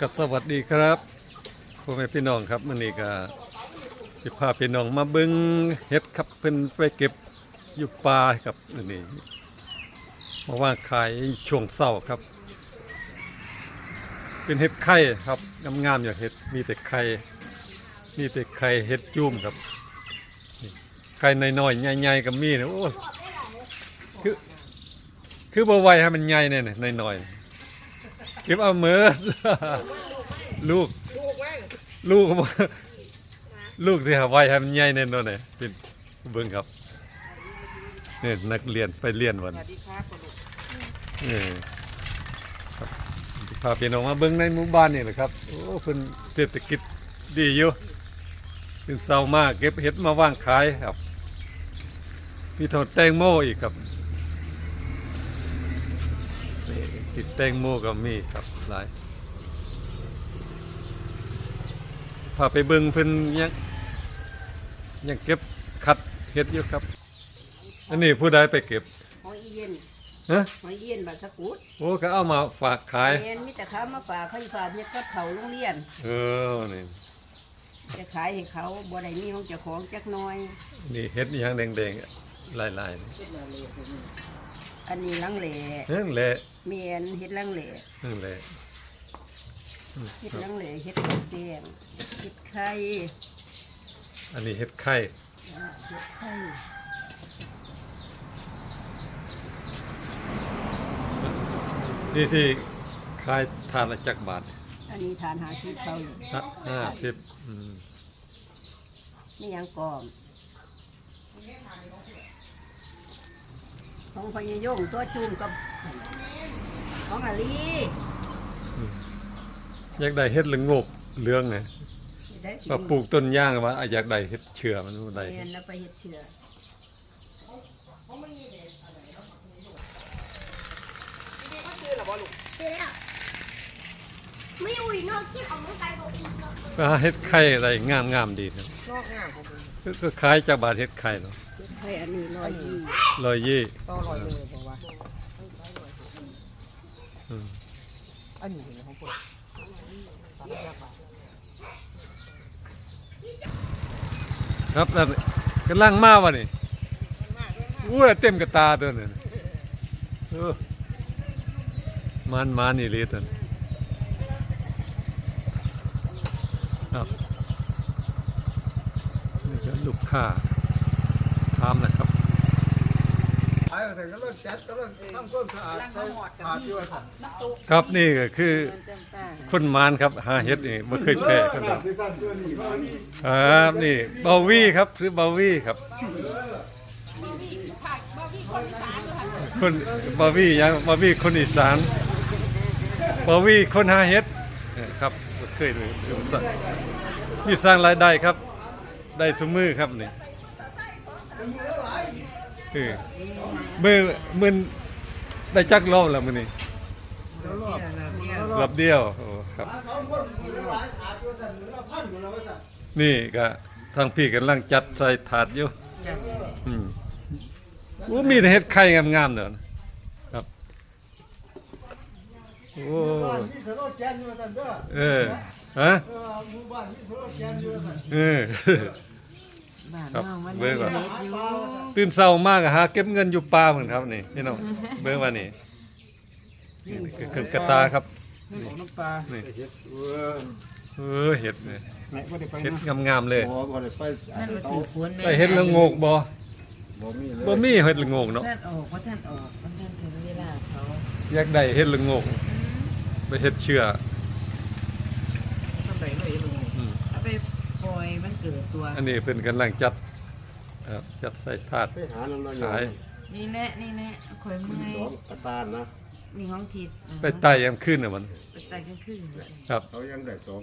กับสวัสดีครับพ่อแม่พี่น้องครับมื้อนี้ก็สิพาพี่น้องมาบิ่งเห็ดครับเพิ่นไปเก็บอยู่ป่าครับอันนี้มาว่าขายช่วงเช้าครับ เป็นเห็ดไข่ครับงามๆอย่างเห็ดมีแต่ไข่มีแต่ไข่เห็ดจุ่มครับไข่น้อยๆใหญ่ๆก็มีนะโอ้ยคือคือบ่ไหวให้มันใหญ่แน่ๆน้อยๆ เก็บเอามือลูก ลูกลูกที่หาไว้ให้มันใหญ่แน่นอนเลยเป็นเบิ่งครับนี่นักเรียนไปเรียนวันสวัสดีครับลูกเออครับพาพี่น้องมาเบิ่งในหมู่บ้านนี่แหละครับโอ้เพิ่นเศรษฐกิจดีอยู่ถึงเศร้ามากเก็บเห็ดมาว่างขายครับ มีทอดแตงโมอีกครับ นี่ติดแตงโมก็มีครับหลายพาไปเบิ่งเพิ่นยังยังเก็บคัดเห็ดอยู่ครับ อันนี้ผู้ใดไปเก็บหอยเย็นฮะหอยเย็นบาดสะกุดโอ้ก็เอามาฝากขายแมนมีแต่เขามาฝากเขาอยู่ฝากเนี่ยก็เขาโรงเรียน เออนี่จะขายให้เขาบ่ได้มีของเจ้าของจักหน้อย นี่เฮ็ดอหยังแดงๆลายๆนี่อันนี้ลังเหล่เฮ้ยแหละ เมียนเฮ็ดลังเหล่นั่นแหละเฮ็ดลังเหล่เฮ็ดแดงเฮ็ดไข่อันนี้เฮ็ดไข่อ่าเฮ็ดไข่นี่ที่ขายทานละจักบาทอันนี้ทานหาชีพเขาอยู่ฮะห้าสิบอืมนี่ยังกอมของพญายงตัวจูมกับ ของอาลีอยากได้เฮ็ดละโงกเหลืองไงได้สิว่าปลูกต้นย่างว่าอะอยากได้เฮ็ดเชื่อมันบ่ได้เมียนแล้วไปเฮ็ดเชื่อไม่อยู่อีกนอกที่ของใส่ตัวอีกเนาะก็หาเฮ็ดไข่อะไรงามๆดีนะนอกงามของมึงก็ก็ขายจักบาทเฮ็ดไข่เนาะเฮ็ดไข่อันนี้ร้อยยี่ร้อยยี่ต่อร้อยเลยบอกว่า อันนี้เป็นของผมครับนั่นกำลังมาวะนี่อู้ยเต็มกระตาตัวนั้นเออมันมันนี่เลยตัวนั้นครับนี่ก็ลูกค้าถามนะครับ ขายเสร็จก็เริ่มจัดก็เริ่มทำความสะอาดล้างใส่หมอดกับขาดนี่ด้วยครับน้ำตุ๊กครับนี่ก็คือเต็มตาคนมานครับหาเฮ็ดนี่ไม่เคยแพ้ครับคือสั้นตัวนี้ว่านี่ครับนี่เบาวี่ครับหรือเบาวี่ครับคนเบาวี่ยังเบาวี่คนอีสานเบาวี่คนหาเฮ็ดเออครับเคยดูดูสั่งมีสร้างรายได้ครับ ได้สมือครับนี่ เออมือมือได้จักรอบแล้วมื้อนี้รอบเดียวโอ้ครับสองคนคนละหลายขาดตัวสั่นหรือละพันคนละว่าสั่นนี่ก็ทางพี่กำลังจัดใส่ถาดอยู่อืมโอ้มีแต่เฮ็ดไข่งามๆเด้อครับโอ้บ้านมีสโลแกนอยู่ว่าสั่นเด้อเออฮะเออหมู่ บ้านมีสโลแกนอยู่ว่าสั่นเออบ้านครับเฮามันเบิ่งก่อน เล็ดอยู่ตื่นเช้ามากอะหาเก็บเงินอยู่ป่าเหมือนครับนี่พี่น้องเบิ่งว่านี่นี่คือคือกระตาครับ ของน้ำปลานี่เฮ็ดเออเออเห็ดเนี่ยไหนบ่ได้ไปเห็ดนะงามๆเลยบ่บ่ได้ไปนั่นมันเอาถือฝนแม่ได้เห็ดละโงกบ่บ่มีเลยบ่มีเห็ดละโงกเนาะท่านออกเพราะท่านออกเพราะท่านถึงเวลาเขาอยากได้เห็ดละโงกไปเห็ดเชื่อ ทำไปเลยลุง อืม เอาไปปล่อยมัน เกิดตัว อันนี้เพิ่นกำลังจัดครับจัดใส่ถาด ไปหาน้ำน้อยขายนี่แหละนี่แหละข่อยเมื่อยสองกระตานนะนี่ห้องทิศไปไต่ยามขึ้นน่ะมันไปไต่กลางคืนครับ เขายังได้สอง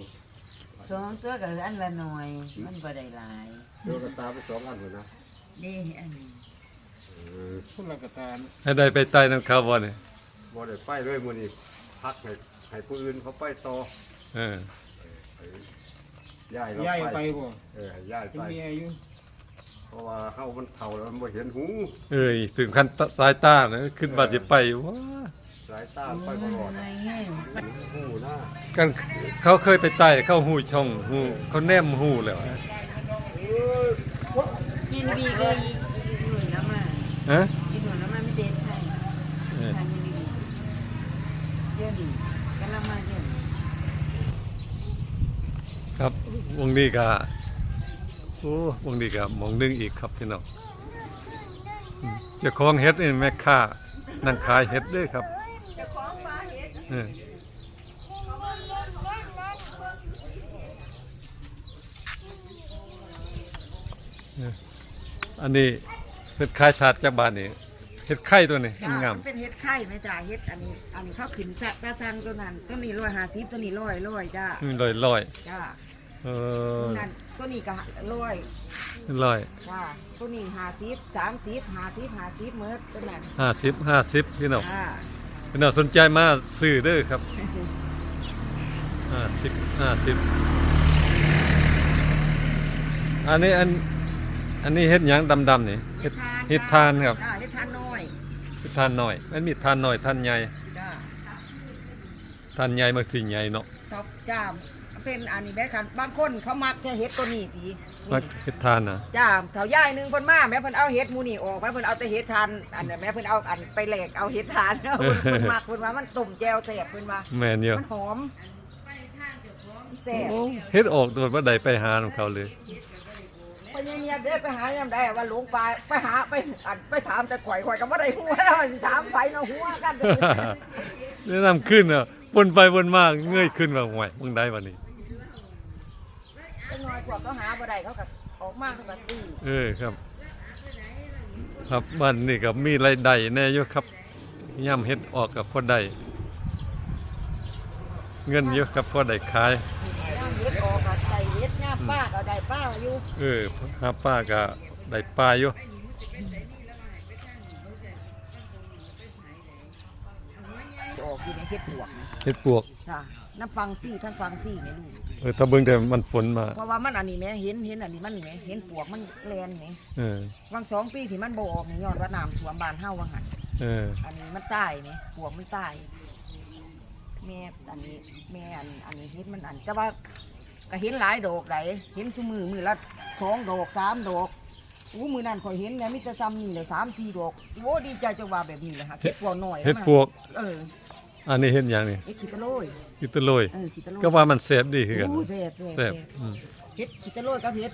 สองตัวกับอันละหน่อย มันบ่ได้หลายเสือกระตาไปสองอันเลยนะนี่อันนี้เออคนละกระตานให้ได้ไปไต่นํเขาบ่นี่บ่ได้ไปเลยมื้อนี้พักให้ให้ผู้อื่นเขาไปต่อเออให้ ย้ายเราย้ายไปไปบ่เออให้ย้ายเป็นไปเมียอยู่เพราะว่าเฮามันเฒ่าแล้วมันบ่เห็นหูเอ้ยถึงขั้นสายตานะขึ้นว่าสิไปว้าสายตาไปบ่รอดอะไรเงี้ยหูนะกันเขาเคยไปไต่เข้าหูช่องหูเขาแนมหูแล้วฮะยินดีก็ยินหนุนแล้วมาฮะยินหนุนแล้วมาไม่เด่นไทยเออทางยินดีเยอะดีกันละมาเยอะ ครับ วงนี้ก็โอ้วงนี้ก็หมองนึงอีกครับพี่น้องอืมเจ้าของเฮ็ดนี่แม่ค้านั่งขายเฮ็ดเด้อครับเออเอออันนี้เป็นขายถาดจากบ้านนี่เฮ็ดไข่ตัวนี้จ้างามมันเป็นเฮ็ดไข่ไหมจ้าเฮ็ดอันนี้อันนี้เขาขึ้นสะตาซังตัวนั้นตัวนี้ร้อยห้าสิบตัวนี้ร้อยร้อยจ้าๆลอยลอยจ้าๆ เออนั่นตัวนี้ก็ร้อยลอยจ้าตัวนี้ห้าสิบสามสิบห้าสิบห้าสิบเมิดตัวนั้นห้าสิบห้าสิบพี่น้องจ้าพี่น้องสนใจมาซื้อเด้อครับห้าสิบห้าสิบอันนี้อันอันนี้เฮ็ดหยังดำๆนี่เฮ็ดเฮ็ดทานครับจ้าเฮ็ดทานน้อยเฮ็ดทานน้อยมันมีทานน้อยทานใหญ่จ้าทานใหญ่มันสิใหญ่เนาะตอบจ้า เป็นอันนี้แม่คันบางคนเขามักแค่เฮ็ดตัวนี้ดีมักเฮ็ดทานน่ะจ้าเถาย่ายหนึงเพิ่นมาแม่เพิ่นเอาเฮ็ดหมูนี่ออกแม่เพิ่นเอาแต่เฮ็ดทานอันนั้นแม่เพิ่นเอาอันไปแหลกเอาเฮ็ดทานเอาเพิ่นเพิ่นมักเพิ่นว่ามันต้มแจ่วแซ่บเพิ่นว่าแม่นอยู่มันหอมแซ่บโอ้เฮ็ดออกโดดบ่ได้ไปหาของเขาเลย ไปเงียบๆเด้อไปหายามใดว่าหลวงปลาไปหาไปอันไปถามแต่ข่อยข่อยก็บ่ได้หัวแล้วสิถามไผเนาะหัวกัน แนะนำขึ้นอะวนไปวนมาเงยขึ้นว่าห่วยมึงได้บัดนี้จังน้อย พวกเขาหาบ่ได้เขาก็ออกมาเขาก็ซื้อเออครับ ครับบ้านนี่ก็มีรายได้แน่อยู่ครับย่ำเฮ็ดออกกับพอได้เงินเยอะครับพอได้ขาย ย่างเฮ็ดออกก็ใส่เฮ็ดย่ามป้าก็ได้ป้าอยู่ เออหาป้าก็ได้ปลาอยู่ ออกอยู่ในเฮ็ดปวกนะเฮ็ดปวกจ้ะน้ำฟังซี่ท่านฟังซี่แม่ลูกเออถ้าเบิ่งแต่มันฝนมาเพราะว่ามันอันนี้แม่เห็นเห็นอันนี้มันนี่แม่เห็นปวกมันแลนนี่เออวังสองปีที่มันบ่ออกนี่ย้อนว่าน้ำท่วมบ้านเฮาว่าหั่นเอออันนี้มันตายนี่ปวกมันตายแม่อันนี้แม่อันอันนี้เห็นมันอันแต่ว่าก็เห็นหลายดอกหลายเห็นซุมือมือละสองดอกสามดอกอู้มือนั่นข่อยเห็นแล้วมีแต่ซ้ำนี่เลยสามสี่ดอกโอ้ดีใจจังว่าแบบนี้เลยฮะเฮ็ดปวกหน่อยเฮ็ดปวกเออ อันนี้เฮ็ดหยังนี่เฮ็ดขี้ตะโลยกิตะโลย เออขี้ตะโลยก็ว่ามันแซ่บดีคือกันอู้แซ่บแซ่บแซ่บแซ่บอืม เฮ็ดขี้ตะโลยกับเฮ็ด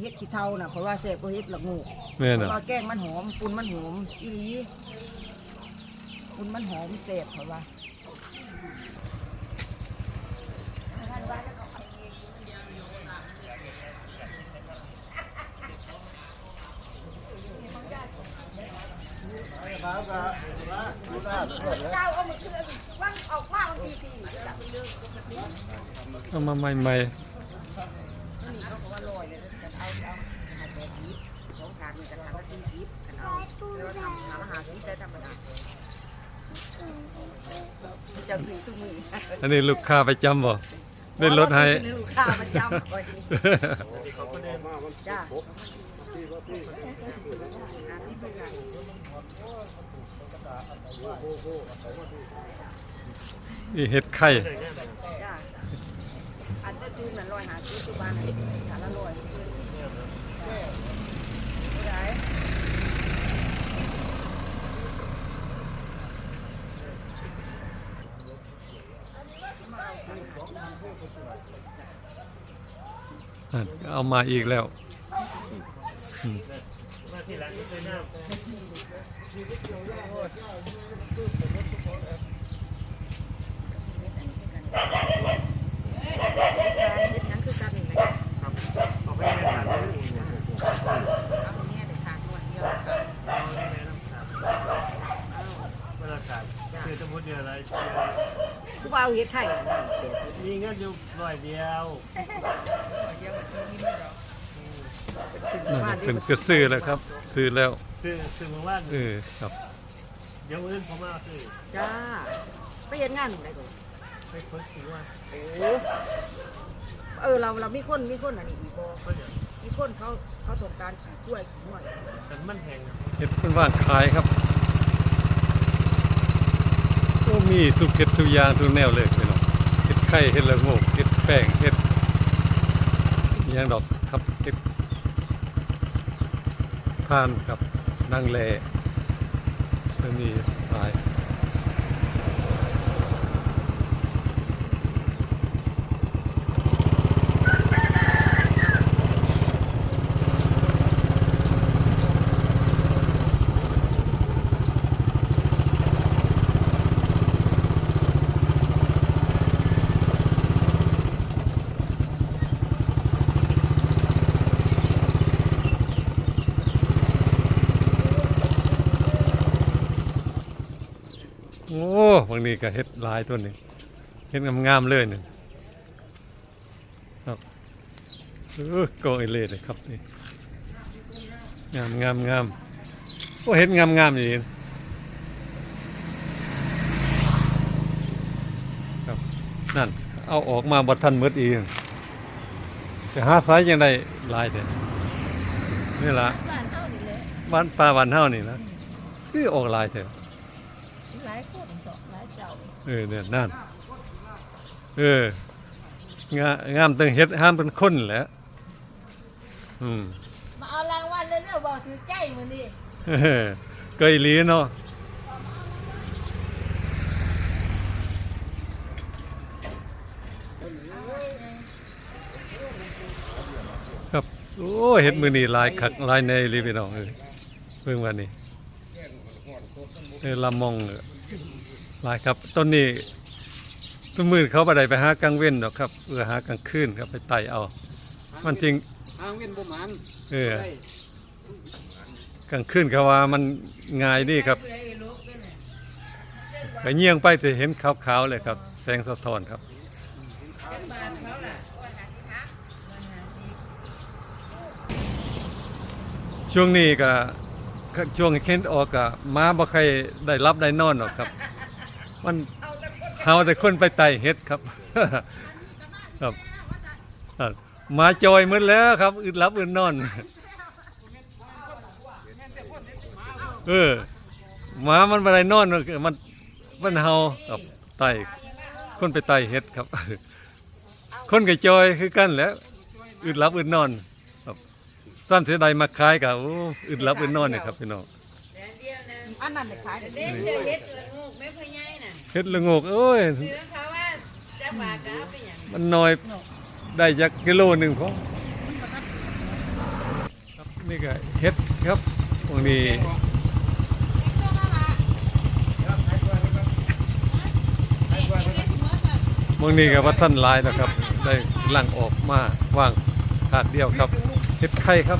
เฮ็ดขี้เทาน่ะเพราะว่าแซ่บกว่าเฮ็ดละงูแม่นเพน่ะราะว่าแกงมันหอมปุนมันหอมอีหลีปุนมันหอมแซ่บเพราะว่า เจ้าเอามาคือวันออกมาบางทีสี่ เอามาใหม่นี่เขาบอกว่าลอยเลยแต่เอาเอาหาแปดสิบสองถาดนี่กระถางละสี่สิบกันเอาแล้วทำถามอาหารที่ได้ธรรมดาจะถึงทุกมือๆอันนี้ลูกค้าประจำบ่ได้ลดให้ลูกค้าประจำคอยดีจ้านี่เฮ็ดไข่จ้า อันจะจูนน่ะลอยหาซื้อที่บ้านสารละลอยไหนเอามาอีกแล้วอืมกาเฮ็ดหยังคือกันนี่แหละ เอาไปแม่ทานเลย เอาแม่ได้ทางนวดเดียว บรรยากาศคือสมมติเดือนอะไร กูว่าเอาเฮ็ดไข่มีเงินอยู่ร้อยเดียวนั่นเป็นก็ซื้อแล้วครับ ซื้อแล้วซื้อซื้อเมื่อวานเออครับ เดี๋ยวอื่นผมมาซื้อจ้าไปเฮ็ดงานหนูได้ก่อนไปคนซื้อว่าโอ้เออเราเรามีคนมีคนอันนี้อีกบ่ก็เดี๋ยวมีคนเขาเขาต้องการขี่กล้วยขี่หน่วยแต่มันแพงนะเฮ็ดเพิ่นว่างขายครับโอ้ มีทุกเห็ดทุกอย่างทุกแนวเลยพี่น้องเห็ดไข่เห็ดละโงกเห็ดแป้งเห็ดอิหยังดอกครับเห็ดทานครับนั่งแลจะมีหลาย บางนี้ก็เฮ็ดหลายตัวหนึ่งเฮ็ดงามๆเลยหนึ่งครับเออโกอยเลยเลยครับนี่งามงามงามโอ้เฮ็ดงามงามอย่างนี้ครับนั่นเอาออกมาบัทันหมืดอีกจะหาสายยังได้หลายเด้นี่ละบ้านเฮานี่แหละบ้านป่าบ้านเฮานี่นะคือออกหลายเถอะหลายคนสองหลาย เจ้าเออเนี่ยนั่นเอองางามตั้งเฮ็ดห้ามเป็นคนแหละอืมมาเอารางวัลเรื่อยๆบอกถือใจมันดิเออเกยหลีเนาะครับโอ้เฮ็ดมือนี่หลายคักหลายในรีพี่น้องเอ้ยเพิ่งวันนี้เออลำมองเออ หลายครับต้นนี้ต้นมือเขาบ่ได้ไปหากลางเว้นดอกครับเออหากลางคืนครับไปไต่เอา มันจริงทางเวียนบ่หมันเออกลางคืนเขาว่ามันง่ายดีครับไปเงี่ยงไปจะเห็นขาวๆเลยครับ แสงสะท้อนครับ ช่วงนี้ก็ช่วงเค้นออกก็ม้าบ่ใครได้รับได้นอนหรอกครับ มันเฮาแต่คนไปไต่เฮ็ดครับ ครับมาจอยมืดแล้วครับอึดรับอึดนอน เออหมามันบ่ได้นอนมันมันเฮากับไต่คนไปไต่เฮ็ดครับ คนกับจอยคือกันแล้วอึดรับอึดนอนครับซ้ำเสียดายมาขายกับอ้อึดรับอึดนอนเนี่ยครับพี่น้อง อันนั้นได้ขายได้เด็กเชื่อเฮ็ดละงูกไม่พอใหญ่น่ะเฮ็ดละโงกโอ้ยเสือเขาว่าจะบาดาเป็นหยังมันน้อยได้จักกิโลหนึงพอครับนี่ก็เฮ็ดครับตรงนี้บางนี้ก็ว่าท่านหลายนะครับ ได้ลังออกมาว่างขาดเดียวครับเห็ดไข่ครับ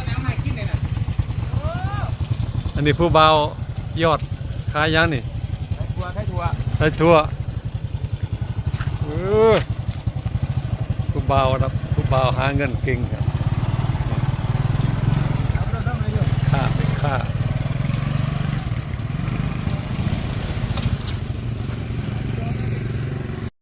อันนี้ผู้เบา ยอดขายยังนี่ทัวร์ไทยทัวร์ไทยทั่วเออผู้เบาครับผู้เบาหาเงินเก่งครับค่าค่า